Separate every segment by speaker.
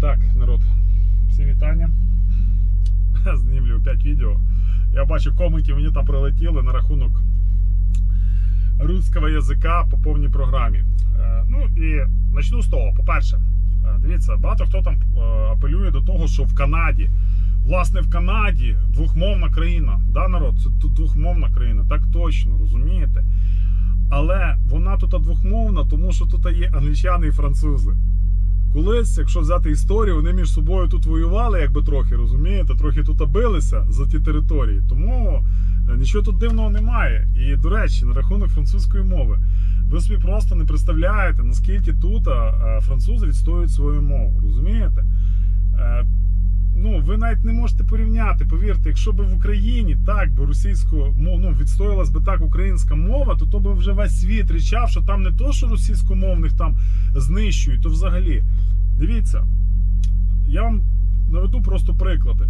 Speaker 1: Так, народ, всі вітання. Знімлю 5 відео. Я бачу коменти, мені там прилетіли на рахунок русского язика по повній програмі. Е, Ну і почну з того. По-перше, е, дивіться, багато хто там е, апелює до того, що в Канаді, власне, в Канаді двохмовна країна. Да, народ, це двохмовна країна, так точно, розумієте? Але вона тут двохмовна, тому що тут є англічани і французи. Колись, якщо взяти історію, вони між собою тут воювали, якби трохи, розумієте, трохи тут билися за ті території. Тому е, нічого тут дивного немає. І, до речі, на рахунок французької мови, ви собі просто не представляєте, наскільки тут е, французи відстоюють свою мову. Розумієте? Ну, ви навіть не можете порівняти. Повірте, якщо б в Україні так би російську ну, відстоялась би так українська мова, то то би вже весь світ річав, що там не то, що російськомовних там знищують, то взагалі. Дивіться, я вам наведу просто приклади.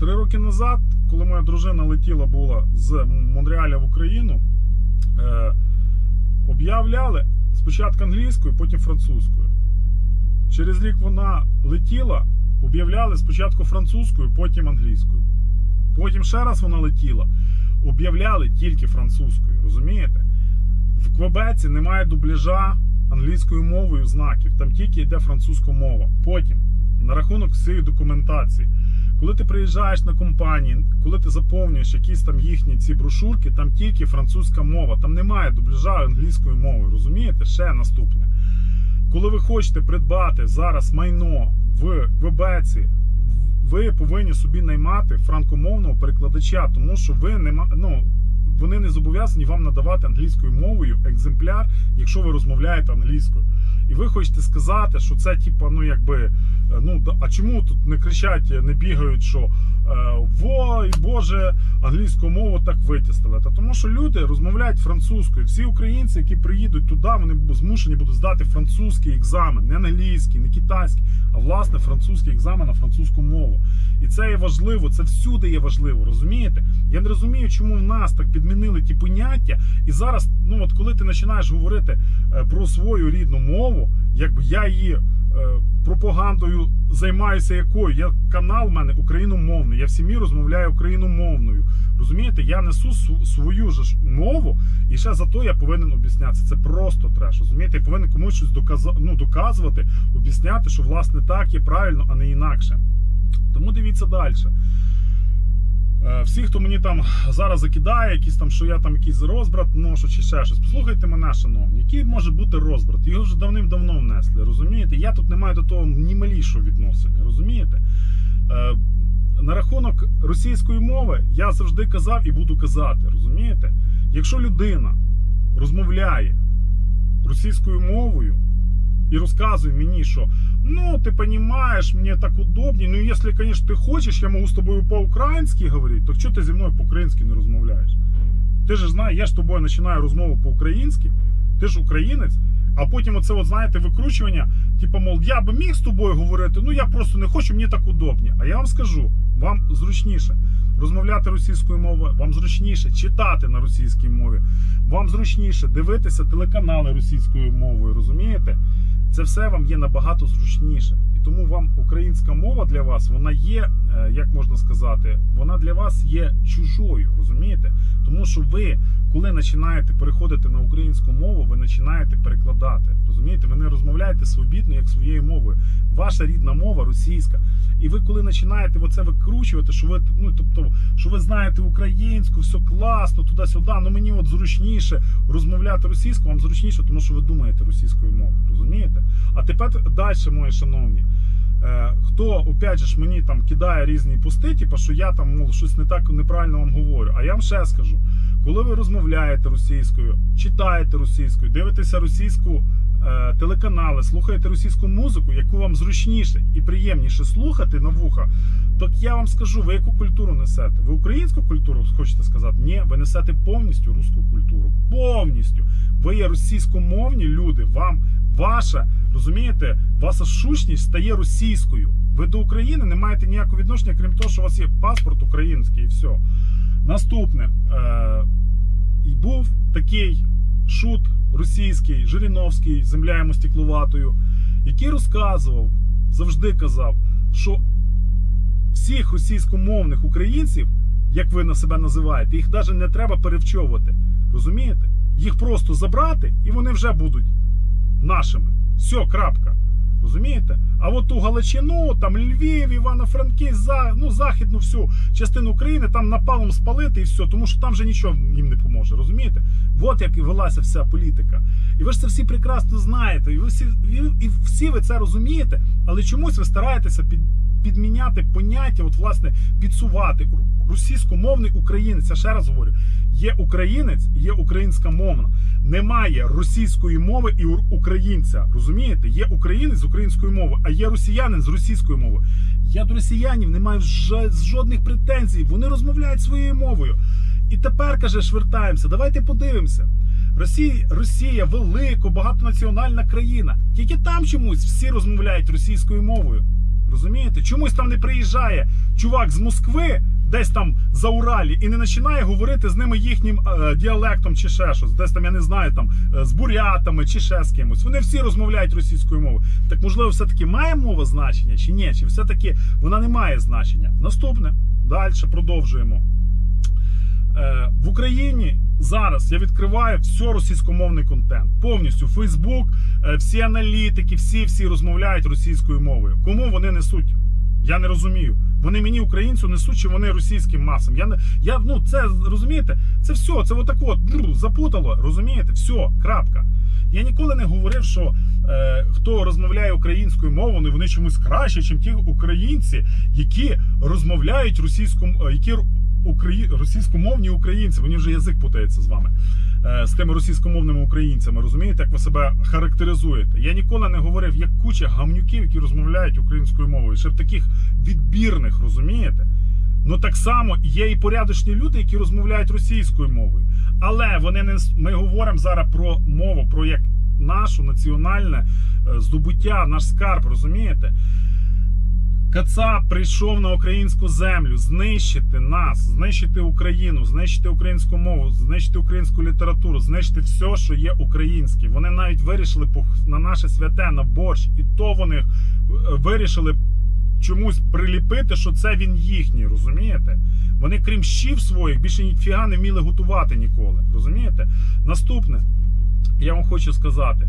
Speaker 1: Три роки назад, коли моя дружина летіла була з Монреаля в Україну, е, об'являли спочатку англійською, потім французькою. Через рік вона летіла, об'являли спочатку французькою, потім англійською. Потім ще раз вона летіла, об'являли тільки французькою, розумієте? В Квебеці немає дубляжа англійською мовою знаків, там тільки йде французька мова. Потім, на рахунок всієї документації, коли ти приїжджаєш на компанії, коли ти заповнюєш якісь там їхні ці брошурки, там тільки французька мова, там немає дубляжа англійською мовою. Розумієте? Ще наступне. Коли ви хочете придбати зараз майно в Квебеці, ви повинні собі наймати франкомовного перекладача, тому що ви не ну, вони не зобов'язані вам надавати англійською мовою екземпляр, якщо ви розмовляєте англійською. І ви хочете сказати, що це типа, ну якби, ну а чому тут не кричать, не бігають, що е, вой, Боже, англійську мову так витіснили? Та тому що люди розмовляють французькою. Всі українці, які приїдуть туди, вони змушені будуть здати французький екзамен, не англійський, не китайський, а власне французький екзамен на французьку мову. І це є важливо, це всюди є важливо, розумієте? Я не розумію, чому в нас так підмінили ті поняття. І зараз, ну от коли ти починаєш говорити е, про свою рідну мову, якби я її е, пропагандою займаюся якою. Я канал в мене україномовний. Я в сім'ї розмовляю україномовною. Розумієте, я несу свою ж мову, і ще за то я повинен обіснятися. Це просто треш. Розумієте, я повинен комусь щось доказ... ну, доказувати, об'ясняти, що власне так є правильно, а не інакше. Тому дивіться далі. Е, Всі, хто мені там зараз закидає, якісь там, що я там якийсь розбрат ношу чи ще щось. Послухайте мене, шановні, який може бути розбрат? Його вже давним-давно внесли. Розумієте? Я тут не маю до того ні малішого відношення. Розумієте? Е, На рахунок російської мови я завжди казав і буду казати. Розумієте? Якщо людина розмовляє російською мовою і розказує мені, що ну ти розумієш, мені так удобнее. Ну, якщо, звісно, ти хочеш, я можу з тобою по-українськи говорити, то чого ти зі мною по-українськи не розмовляєш? Ти ж знаєш, я ж тобою починаю розмову по-українськи, ти ж українець, а потім оце, от, знаєте, викручування, типу, мол, я би міг з тобою говорити, ну я просто не хочу, мені так удобні. А я вам скажу, вам зручніше розмовляти російською мовою, вам зручніше читати на російській мові, вам зручніше дивитися телеканали російською мовою, розумієте? Це все вам є набагато зручніше. І тому вам українська мова для вас, вона є, е, як можна сказати, вона для вас є чужою, розумієте? Тому що ви, коли починаєте переходити на українську мову, ви починаєте перекладати. Розумієте, ви не розмовляєте свобідно, як своєю мовою. Ваша рідна мова російська. І ви, коли починаєте оце викручувати, що ви ну тобто, що ви знаєте українську, все класно, туди-сюди. Ну мені от зручніше розмовляти російською, вам зручніше, тому що ви думаєте російською мовою. Розумієте? А тепер далі, мої шановні. Е, Хто опять же ж мені там кидає різні пости, типу, що я там мов, щось не так неправильно вам говорю. А я вам ще скажу: коли ви розмовляєте російською, читаєте російською, дивитеся російську телеканали, слухаєте російську музику, яку вам зручніше і приємніше слухати на вуха, так я вам скажу, ви яку культуру несете? Ви українську культуру хочете сказати? Ні, ви несете повністю руську культуру. Повністю. Ви є російськомовні люди. Вам ваша, розумієте, ваша сущність стає російською. Ви до України не маєте ніякого відношення, крім того, що у вас є паспорт український і все. Наступне. Е, і був такий шут російський, Жириновський, земля йому стекловатою, який розказував завжди казав, що всіх російськомовних українців, як ви на себе називаєте, їх навіть не треба перевчовувати. Розумієте? Їх просто забрати і вони вже будуть нашими. Все, крапка. Розумієте? А от ту Галичину, там Львів, Івано-Франківськ, за, ну, західну всю частину України там напалом спалити і все, тому що там вже нічого їм не поможе. Розумієте? От як і велася вся політика. І ви ж це всі прекрасно знаєте, і ви всі, і, всі ви це розумієте, але чомусь ви стараєтеся під, підміняти поняття, от власне підсувати російськомовний українець. Я ще раз говорю: є українець, є українська мовна. Немає російської мови і українця. Розумієте? Є українець з українською мовою, а є росіянин з російською мовою. Я до росіянів не маю жодних претензій. Вони розмовляють своєю мовою. І тепер каже, швертаємося. Давайте подивимося. Росія, Росія велика, багатонаціональна країна. Тільки там чомусь всі розмовляють російською мовою. Розумієте? Чомусь там не приїжджає чувак з Москви, десь там за Уралі, і не починає говорити з ними їхнім е, діалектом чи ще щось. Десь там, я не знаю, там е, з бурятами чи ще з кимось. Вони всі розмовляють російською мовою. Так можливо, все-таки має мова значення чи ні? Чи все-таки вона не має значення? Наступне. Далі продовжуємо. Е, в Україні зараз я відкриваю все російськомовний контент. Повністю Фейсбук, е, всі аналітики, всі всі розмовляють російською мовою. Кому вони несуть? Я не розумію. Вони мені, українцю, несуть, чи вони російським масам. Я не я ну це розумієте? Це все, це отак от бру, запутало. Розумієте? Все, крапка. Я ніколи не говорив, що е, хто розмовляє українською мовою, вони чомусь краще, ніж ті українці, які розмовляють російською, які Украї... російськомовні українці, мені вже язик путається з вами, е, з тими російськомовними українцями. Розумієте, як ви себе характеризуєте? Я ніколи не говорив, як куча гамнюків, які розмовляють українською мовою. Ще в таких відбірних, розумієте? Ну так само є і порядочні люди, які розмовляють російською мовою. Але вони не ми говоримо зараз про мову, про як нашу національне е, здобуття, наш скарб, розумієте? Кацап прийшов на українську землю знищити нас, знищити Україну, знищити українську мову, знищити українську літературу, знищити все, що є українське. Вони навіть вирішили на наше святе, на борщ, і то вони е, вирішили чомусь приліпити, що це він їхній, розумієте? Вони, крім щів своїх, більше ніфіга не вміли готувати ніколи. Розумієте? Наступне, я вам хочу сказати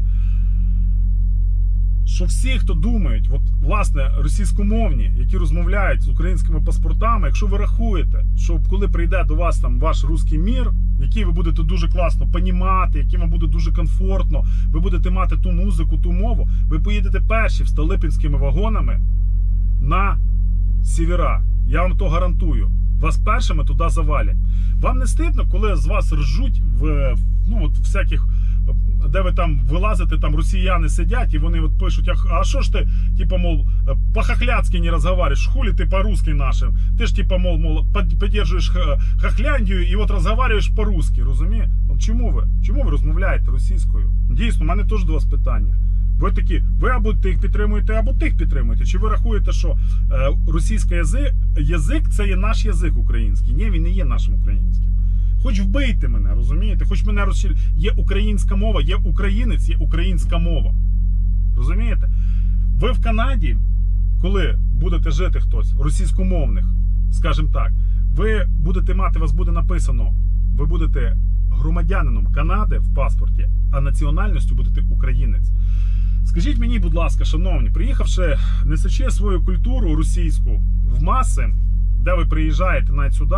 Speaker 1: що всі, хто думають, от власне російськомовні, які розмовляють з українськими паспортами, якщо ви рахуєте, що коли прийде до вас там ваш русський мір, який ви будете дуже класно понімати, яким вам буде дуже комфортно, ви будете мати ту музику, ту мову, ви поїдете перші в Столипінськими вагонами на сівера. Я вам то гарантую. Вас першими туди завалять. Вам не стидно, коли з вас ржуть в ну от всяких, де ви там вилазите, там росіяни сидять і вони от пишуть: а, що ж ти, типа, мол, по-хохляцки не розговорюєш, хулі ти по-русски нашим. Ти ж типа, мол, мол, под- поддержуєш х- хохляндію і от розговорюєш по-русски, розумієш? Чому ви? Чому ви розмовляєте російською? Дійсно, у мене теж до вас питання. Ви такі, ви або тих підтримуєте, або тих підтримуєте. Чи ви рахуєте, що е, російський язик, язик це є наш язик український? Ні, він не є нашим українським. Хоч вбийте мене, розумієте? Хоч мене розчіль... Є українська мова, є українець, є українська мова. Розумієте? Ви в Канаді, коли будете жити хтось російськомовних, скажімо так, ви будете мати, вас буде написано, ви будете громадянином Канади в паспорті, а національністю будете українець. Скажіть мені, будь ласка, шановні, приїхавши, несучи свою культуру російську в маси, де ви приїжджаєте навіть сюди,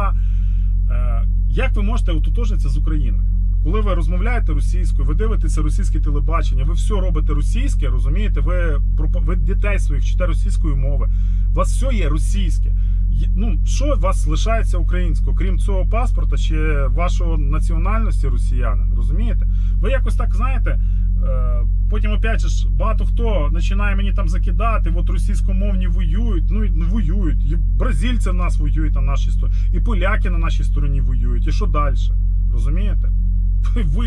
Speaker 1: е, як ви можете ототожнитися з Україною? Коли ви розмовляєте російською, ви дивитеся російське телебачення, ви все робите російське, розумієте? Ви, ви дітей своїх вчите російської мови. У вас все є російське. Ну, що вас лишається українського, крім цього паспорта чи вашої національності росіянин, розумієте? Ви якось так знаєте. Потім, опять же, багато хто починає мені там закидати, от російськомовні воюють, ну і воюють, і бразильці нас воюють на нашій стороні, і поляки на нашій стороні воюють. І що далі? Розумієте?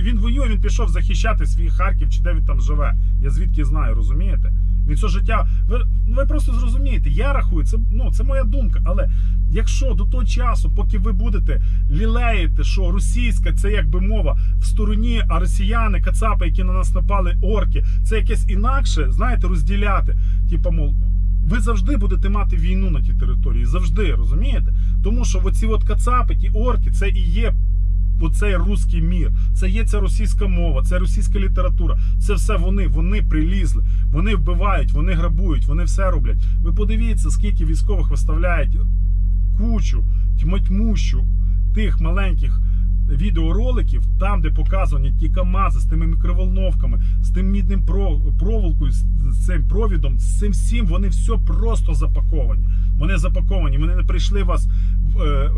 Speaker 1: Він воює, він пішов захищати свій Харків чи де він там живе. Я звідки знаю, розумієте? Він все життя. Ви, ви просто зрозумієте, я рахую, це, ну, це моя думка. Але якщо до того часу, поки ви будете лілеїти, що російська це якби мова в стороні, а росіяни, кацапи, які на нас напали, орки, це якесь інакше, знаєте, розділяти. Типа, мов, ви завжди будете мати війну на тій території. Завжди, розумієте? Тому що оці от кацапи, ті орки, це і є оцей руський мір. Це є ця російська мова, це російська література. Це все вони, вони прилізли, вони вбивають, вони грабують, вони все роблять. Ви подивіться, скільки військових виставляють кучу, тьмотьмущу тих маленьких відеороликів, там, де показані ті КАМАЗи з тими мікроволновками, з тим мідним про- проволокою, з цим провідом, з цим всім, вони все просто запаковані. Вони запаковані, вони не прийшли вас. е,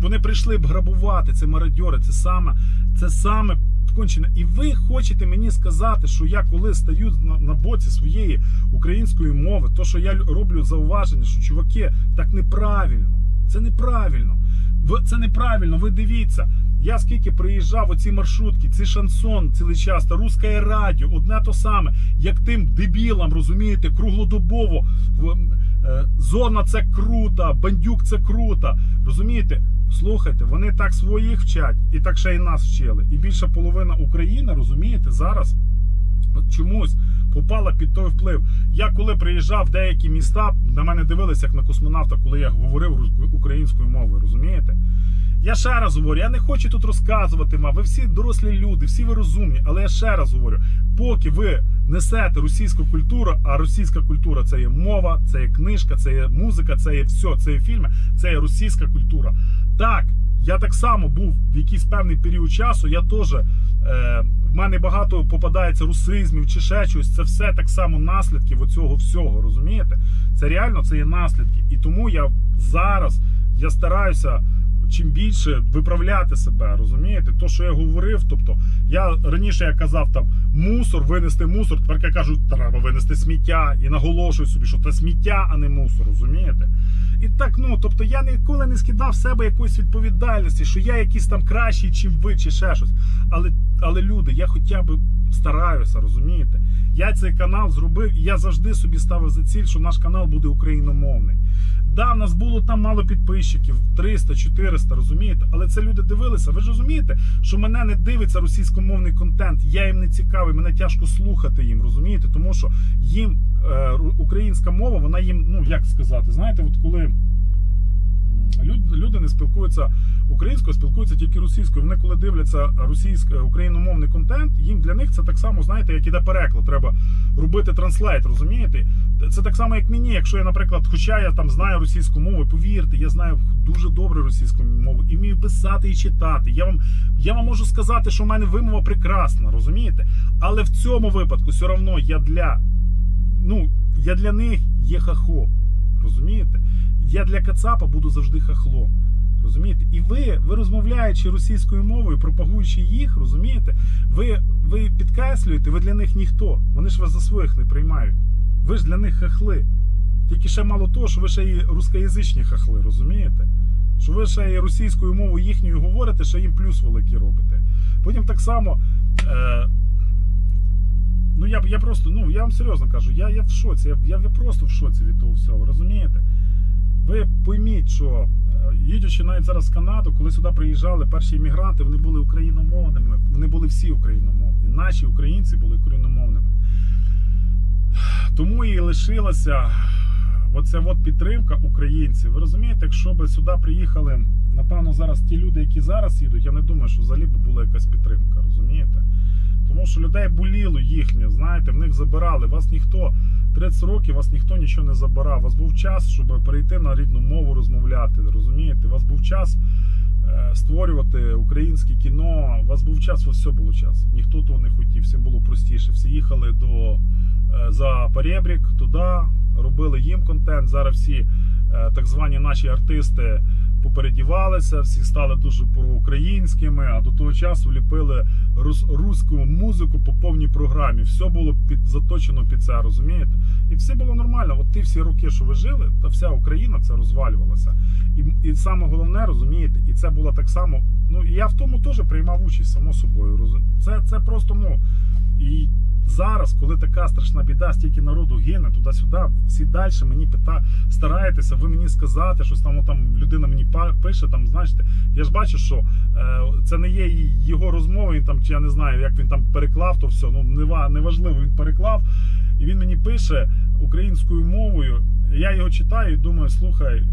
Speaker 1: Вони прийшли б грабувати, це мародьори, це саме, це саме кончене. І ви хочете мені сказати, що я коли стою на, на боці своєї української мови, то що я роблю зауваження, що чуваки, так неправильно. Це неправильно. Ви, це неправильно. Ви дивіться. Я скільки приїжджав оці маршрутки, ці шансон цілий час, та русське радіо, одне то саме, як тим дебілам, розумієте, круглодобово. Е, Зона це круто, бандюк це круто. Розумієте? Слухайте, вони так своїх вчать, і так ще й нас вчили. І більша половина України, розумієте, зараз чомусь попала під той вплив. Я коли приїжджав в деякі міста, на мене дивилися як на космонавта, коли я говорив українською мовою, розумієте? Я ще раз говорю, я не хочу тут розказувати вам. Ви всі дорослі люди, всі ви розумні, але я ще раз говорю: поки ви несете російську культуру, а російська культура це є мова, це є книжка, це є музика, це є все, це є фільми, це є російська культура. Так, я так само був в якийсь певний період часу. Я теж е, в мене багато попадається русизмів чи ще щось. Це все так само наслідки оцього всього. Розумієте? Це реально це є наслідки. І тому я зараз я стараюся чим більше виправляти себе, розумієте? То, що я говорив, тобто я раніше я казав там мусор, винести мусор. Тепер я кажу, треба винести сміття і наголошую собі, що це сміття, а не мусор, розумієте? І так, ну тобто я ніколи не скидав з себе якоїсь відповідальності, що я якийсь там кращий, чим ви, чи ще щось. Але, але люди, я хоча б стараюся, розумієте? Я цей канал зробив, і я завжди собі ставив за ціль, що наш канал буде україномовний. Да, в нас було там мало підписчиків, 300, 400, розумієте? Але це люди дивилися. Ви ж розумієте, що мене не дивиться російськомовний контент. Я їм не цікавий, мене тяжко слухати їм, розумієте? Тому що їм е, українська мова, вона їм, ну як сказати, знаєте, от коли. Люди не спілкуються українською, спілкуються тільки російською. Вони коли дивляться російський україномовний контент, їм для них це так само, знаєте, як іде переклад. Треба робити транслейт, розумієте? Це так само, як мені, якщо я, наприклад, хоча я там знаю російську мову, повірте, я знаю дуже добре російську мову і вмію писати і читати. Я вам, я вам можу сказати, що в мене вимова прекрасна, розумієте? Але в цьому випадку все одно я для ну, я для них є хахол. Розумієте? Я для Кацапа буду завжди хахлом. Розумієте? І ви, ви розмовляючи російською мовою, пропагуючи їх, розумієте, ви, ви підкреслюєте, ви для них ніхто. Вони ж вас за своїх не приймають. Ви ж для них хахли. Тільки ще мало того, що ви ще і рускоязичні хахли, розумієте? Що ви ще і російською мовою їхньою говорите, ще їм плюс великий робите. Потім так само. Е, Ну я я просто, ну я вам серйозно кажу, я, я в шоці, я, я, я просто в шоці від того всього, розумієте? Ви пойміть, що е, їдучи навіть зараз в Канаду, коли сюди приїжджали перші іммігранти, вони були україномовними, вони були всі україномовні. Наші українці були україномовними. Тому і лишилася оця от підтримка українців. Ви розумієте, якщо б сюди приїхали, напевно, зараз ті люди, які зараз їдуть, я не думаю, що взагалі б була якась підтримка, розумієте? Тому що людей боліло їхнє, знаєте, в них забирали. Вас ніхто 30 років, вас ніхто нічого не забирав. У вас був час, щоб перейти на рідну мову розмовляти. Розумієте? У вас був час е, створювати українське кіно. У вас був час, у вас все було час. Ніхто того не хотів, всім було простіше. Всі їхали до е, за Перебрік, туди, робили їм контент. Зараз всі е, так звані наші артисти попередівалися, всі стали дуже проукраїнськими, а до того часу ліпили рус, руську музику по повній програмі. Все було під заточено під це, розумієте? І все було нормально. От ті всі роки, що ви жили, та вся Україна це розвалювалася. І, і саме головне, розумієте, і це було так само. Ну і я в тому теж приймав участь, само собою. Це, це просто ну. І зараз, коли така страшна біда, стільки народу гине туди-сюди, всі далі мені пита, стараєтеся, ви мені сказати, щось там, там людина мені пише, там, знаєте, я ж бачу, що е, це не є його розмова, він там, чи я не знаю, як він там переклав, то все, ну нева- неважливо, він переклав. І він мені пише українською мовою. я його читаю і думаю, слухай, е,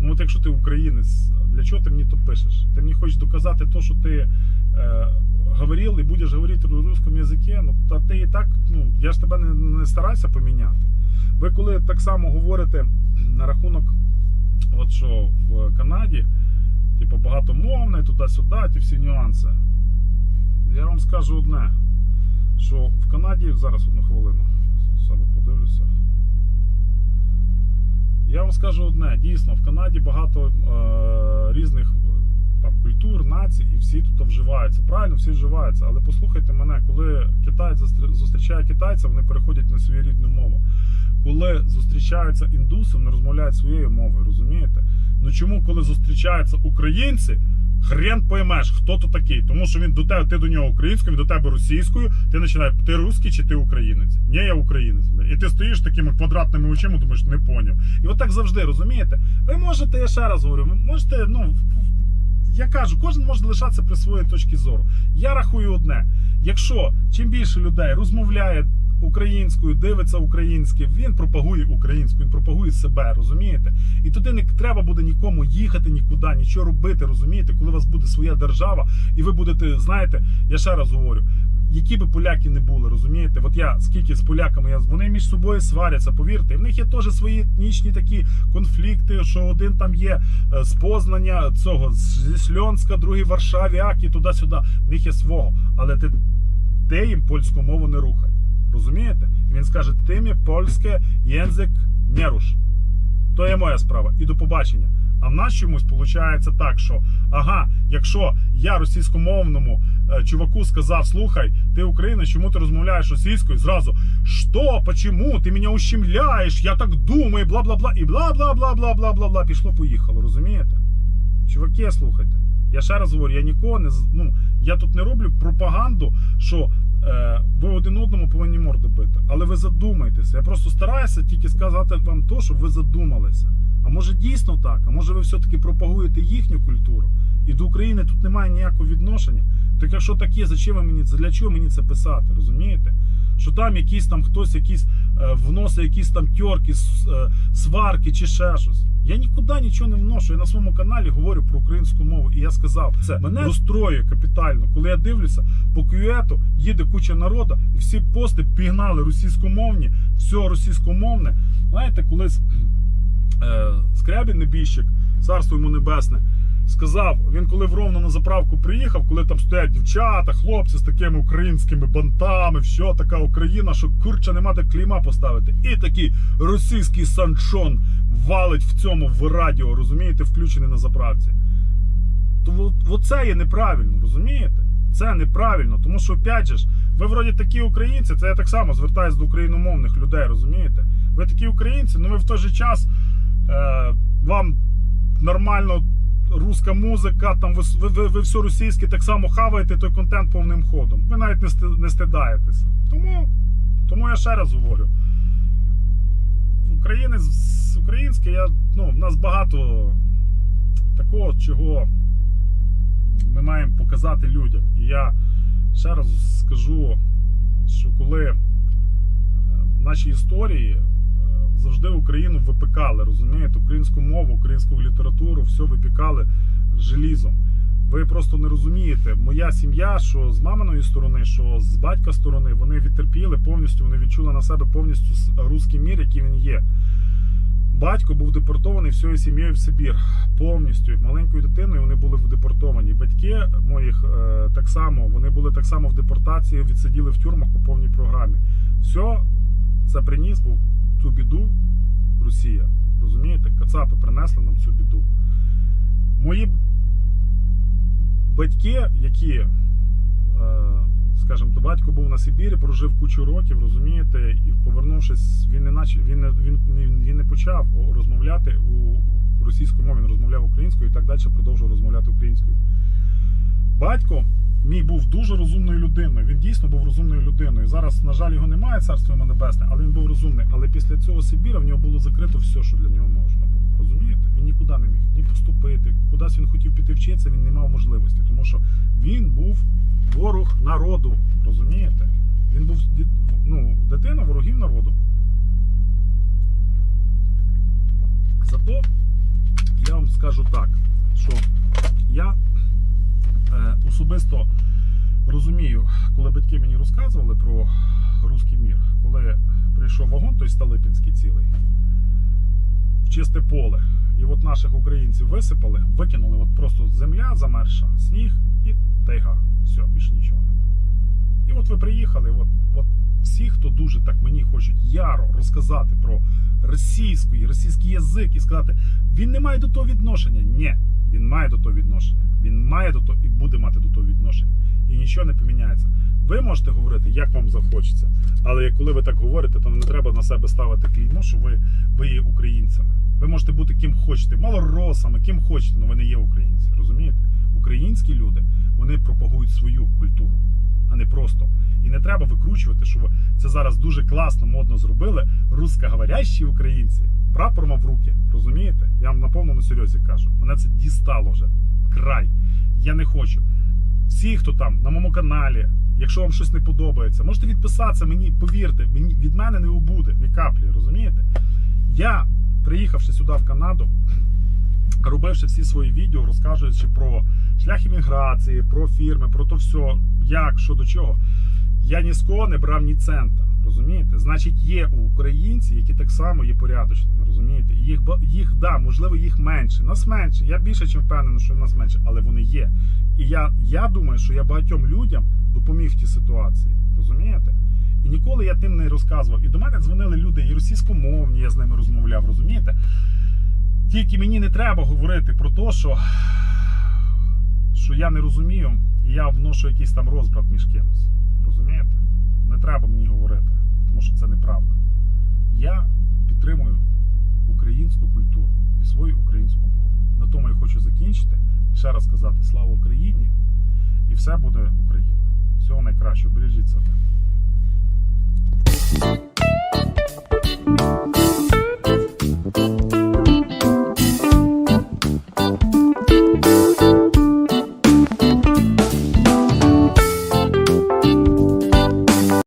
Speaker 1: ну от якщо ти українець, для чого ти мені то пишеш? Ти мені хочеш доказати то, що ти е, говорив і будеш говорити в русскому язикі, ну та ти і так, ну я ж тебе не, не стараюся поміняти. Ви коли так само говорите на рахунок, от що в Канаді, типу багатомовне, туди-сюди, ті всі нюанси. Я вам скажу одне, що в Канаді, зараз одну хвилину, себе подивлюся. Я вам скажу одне, дійсно, в Канаді багато е, різних там, культур, націй, і всі тут вживаються. Правильно, всі вживаються. Але послухайте мене, коли китаєць зустрічає китайця, вони переходять на свою рідну мову. Коли зустрічаються індуси, вони розмовляють своєю мовою, розумієте? Ну чому, коли зустрічаються українці, хрен поймеш, хто то такий? Тому що він до тебе, ти до нього українською, він до тебе російською, ти починаєш, ти русський чи ти українець? Ні, я українець. І ти стоїш такими квадратними очима, думаєш, не поняв. І от так завжди, розумієте? Ви можете, я ще раз говорю, ви можете, ну. Я кажу, кожен може лишатися при своїй точці зору. Я рахую одне: якщо чим більше людей розмовляє українською, дивиться українське, він пропагує українську, він пропагує себе, розумієте? І туди не треба буде нікому їхати нікуди, нічого робити, розумієте, коли у вас буде своя держава, і ви будете, знаєте, я ще раз говорю. Які би поляки не були, розумієте? От я скільки з поляками я вони між собою сваряться, повірте. І в них є теж свої етнічні такі конфлікти, що один там є е, з Познання, цього зі Сльонська, другий Варшаві, Акі, туди-сюди. В них є свого. Але ти, ти їм польську мову не рухай. Розумієте? Він скаже, ти мені польське язик не руш. То є моя справа. І до побачення. А в нас чомусь виходить так, що ага, якщо я російськомовному чуваку сказав, слухай, ти українець, чому ти розмовляєш російською? Зразу що, почему? Ти мене ущемляєш, я так думаю, бла бла бла і бла бла бла бла бла бла бла. Пішло, поїхало, розумієте? Чуваки, слухайте. Я ще раз говорю, я нікого не ну, я тут не роблю пропаганду, що е, ви один одному повинні морду бити. Але ви задумайтеся. Я просто стараюся тільки сказати вам то, щоб ви задумалися. А може дійсно так? А може ви все-таки пропагуєте їхню культуру? І до України тут немає ніякого відношення. Так якщо так є, зачем ви мені? Для чого мені це писати? Розумієте? Що там якийсь там хтось якісь е, вносить якісь там тьорки, е, сварки чи ще щось. Я нікуди нічого не вношу. Я на своєму каналі говорю про українську мову. І я сказав, це мене розстроює капітально, коли я дивлюся по кюету, їде куча народу, і всі пости пігнали російськомовні, все російськомовне. Знаєте, колись е, Скрябін небіжчик, царство йому небесне, сказав, він коли в Ровно на заправку приїхав, коли там стоять дівчата, хлопці з такими українськими бантами, все така Україна, що курча нема де клейма поставити. І такий російський санчон валить в цьому в радіо, розумієте, включений на заправці. То от- от це є неправильно, розумієте? Це неправильно, тому що, опять же ви вроді такі українці, це я так само звертаюся до україномовних людей, розумієте? Ви такі українці, ну ви в той же час е, вам нормально руська музика, там ви, ви, ви, все російське так само хаваєте той контент повним ходом. Ви навіть не, не стидаєтеся. Тому, тому я ще раз говорю. Українець українське, я, ну, в нас багато такого, чого ми маємо показати людям. І я ще раз скажу, що коли е, в нашій історії завжди Україну випекали, розумієте, українську мову, українську літературу, все випікали желізом. Ви просто не розумієте, моя сім'я, що з маминої сторони, що з батька сторони, вони відтерпіли повністю, вони відчули на себе повністю руський мір, який він є. Батько був депортований всією сім'єю в Сибір. Повністю маленькою дитиною вони були депортовані. Батьки моїх е, так само, вони були так само в депортації, відсиділи в тюрмах по повній програмі. Все це приніс був цю біду Росія. Розумієте? Кацапи принесли нам цю біду. Мої батьки, які, е, скажімо, то батько був на Сибірі, прожив кучу років, розумієте, і повернувшись, він не нач... він не він, він, він не почав розмовляти у російською мові, він розмовляв українською і так далі продовжував розмовляти українською. Батько мій був дуже розумною людиною. Він дійсно був розумною людиною. Зараз, на жаль, його немає, царство йому небесне, але він був розумний. Але після цього Сибіра в нього було закрито все, що для нього можна було. Розумієте? Він нікуди не міг ні поступити. Кудись він хотів піти вчитися, він не мав можливості, тому що він був ворог народу. Розумієте? Він був ну, дитина ворогів народу. то я вам скажу так, що я особисто розумію, коли батьки мені розказували про руський мір, коли прийшов вагон, той Сталипінський цілий, в чисте поле. І от наших українців висипали, викинули от просто земля замерша, сніг і тайга. Все, більше нічого немає. І от ви приїхали, от, от всі, хто дуже так мені хочуть яро розказати про російську і російський язик і сказати, він не має до того відношення. Ні, він має до того відношення. Він має до того і буде мати до того відношення. І нічого не поміняється. Ви можете говорити, як вам захочеться. Але коли ви так говорите, то не треба на себе ставити клеймо, що ви, ви є українцями. Ви можете бути ким хочете, малоросами, ким хочете, але ви не є українці. Розумієте? Українські люди вони пропагують свою культуру, а не просто. І не треба викручувати, що ви це зараз дуже класно, модно зробили. Русскоговорящі українці. Прапор вам в руки. Розумієте? Я вам на повному серйозі кажу. Мене це дістало вже. Край. Я не хочу. Всі, хто там на моєму каналі, якщо вам щось не подобається, можете відписатися мені, повірте, мені від мене не убуде, ні каплі, розумієте? Я, приїхавши сюди в Канаду, робивши всі свої відео, розказуючи про шлях імміграції, про фірми, про то все, як, що до чого, я ні з кого не брав ні цента. Розумієте? Значить, є українці, які так само є порядочними, розумієте? Їх, їх, да, можливо, їх менше. Нас менше. Я більше чим впевнений, що нас менше, але вони є. І я, я думаю, що я багатьом людям допоміг в тій ситуації. Розумієте? І ніколи я тим не розказував. І до мене дзвонили люди і російськомовні, я з ними розмовляв, розумієте? Тільки мені не треба говорити про те, що, що я не розумію, і я вношу якийсь там розбрат між кимось. Розумієте? Не треба мені говорити, тому що це неправда. Я підтримую українську культуру і свою українську мову. На тому я хочу закінчити. Ще раз сказати слава Україні! І все буде Україна. Всього найкращого, бережіть себе.